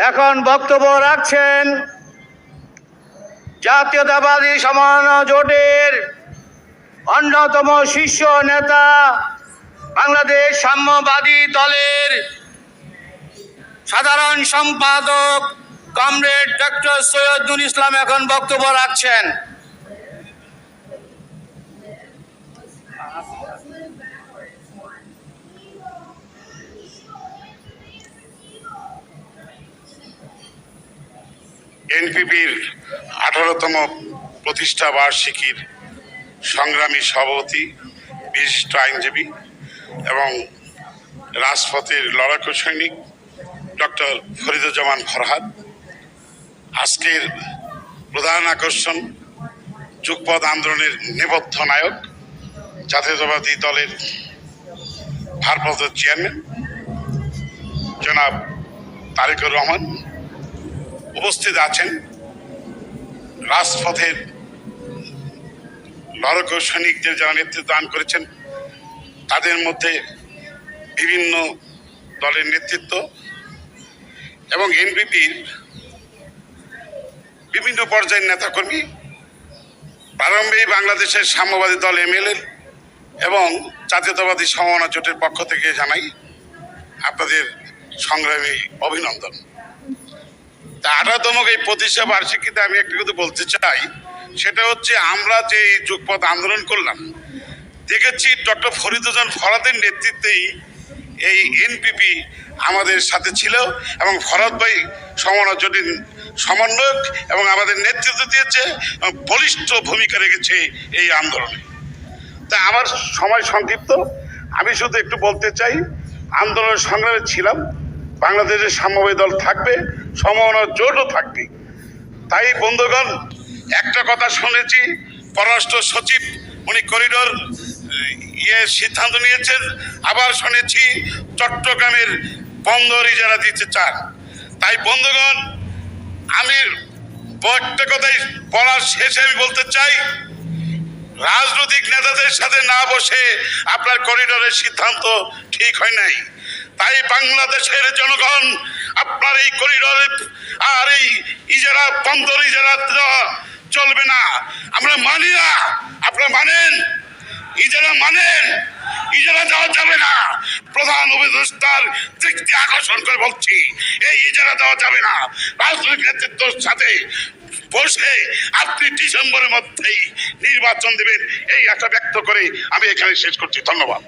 এখন বক্তব্য রাখছেন জাতীয়তাবাদী সমান জোটের অন্যতম শীর্ষ নেতা বাংলাদেশ সাম্যবাদী দলের সাধারণ সম্পাদক কমরেড ডক্টর সৈয়দুল ইসলাম এখন বক্তব্য রাখছেন। এনপিপির আঠারোতম প্রতিষ্ঠা বার্ষিকীর সংগ্রামী সভাপতি, বিশিষ্ট আইনজীবী এবং রাজপথের লড়াকু সৈনিক ডক্টর ফরিদুজ্জামান ফরহাদ। আজকের প্রধান আকর্ষণ যুগপথ আন্দোলনের নেপথ্য নায়ক, জাতীয়তাবাদী দলের ভারপ্রাপ্ত চেয়ারম্যান, জনাব তারেকুর রহমান। উপস্থিত আছেন রাজপথের লড়ক সৈনিকদের যারা নেতৃত্ব দান করেছেন, তাদের মধ্যে বিভিন্ন দলের নেতৃত্ব এবং এনপিপির বিভিন্ন পর্যায়ের নেতাকর্মী, প্রারম্ভেই বাংলাদেশের সাম্যবাদী দল এমএলএ এবং জাতীয়তাবাদী সমমনা জোটের পক্ষ থেকে জানাই আপনাদের সংগ্রামী অভিনন্দন। আঠারোতম এই প্রতিষ্ঠা বার্ষিকীতে আমি একটা কথা বলতে চাই। সেটা হচ্ছে আমরা যে এই যুগপথ আন্দোলন করলাম, দেখেছি ডক্টর ফরিদুজ্জান ফরাদের নেতৃত্বেই এই এনপিপি আমাদের সাথে ছিল এবং ফরাদ ভাই জটিল সমন্বয়ক এবং আমাদের নেতৃত্ব দিয়েছে বলিষ্ঠ ভূমিকা রেখেছে এই আন্দোলনে। তা আমার সময় সংক্ষিপ্ত। আমি শুধু একটু বলতে চাই, আন্দোলনের সংগ্রামে ছিলাম। বাংলাদেশের সাম্যবাদী দল থাকবে সমন্বয় জোটও থাকবে। তাই, বন্ধুগণ, একটা কথা শুনেছি, পররাষ্ট্র সচিব উনি করিডোর ইয়ে সিদ্ধান্ত নিয়েছেন। আবার শুনেছি, চট্টগ্রামের বন্দর ইজারা দিতে চান। তাই, বন্ধুগণ, আমি একটা কথাই বলার শেষে আমি বলতে চাই, রাজনৈতিক নেতাদের সাথে না বসে আপনার করিডোরের সিদ্ধান্ত ঠিক হয় নাই। তাই বাংলাদেশের জনগণ, আপনার এই করিডোরে আর এই ইজারা, বন্দর ইজারা চলবে না। আমরা মানি না, আপনারা মানেন। ইজারা মানেন, ইজারা দেওয়া যাবে না। প্রধান উপদেষ্টার দৃষ্টি আকর্ষণ করে বলছি, এই ইজারা দেওয়া যাবে না। রাজনৈতিক নেতৃত্বের সাথে বসে আপনি ডিসেম্বরের মধ্যেই নির্বাচন দেবেন, এই আশা ব্যক্ত করে আমি এখানে শেষ করছি। ধন্যবাদ।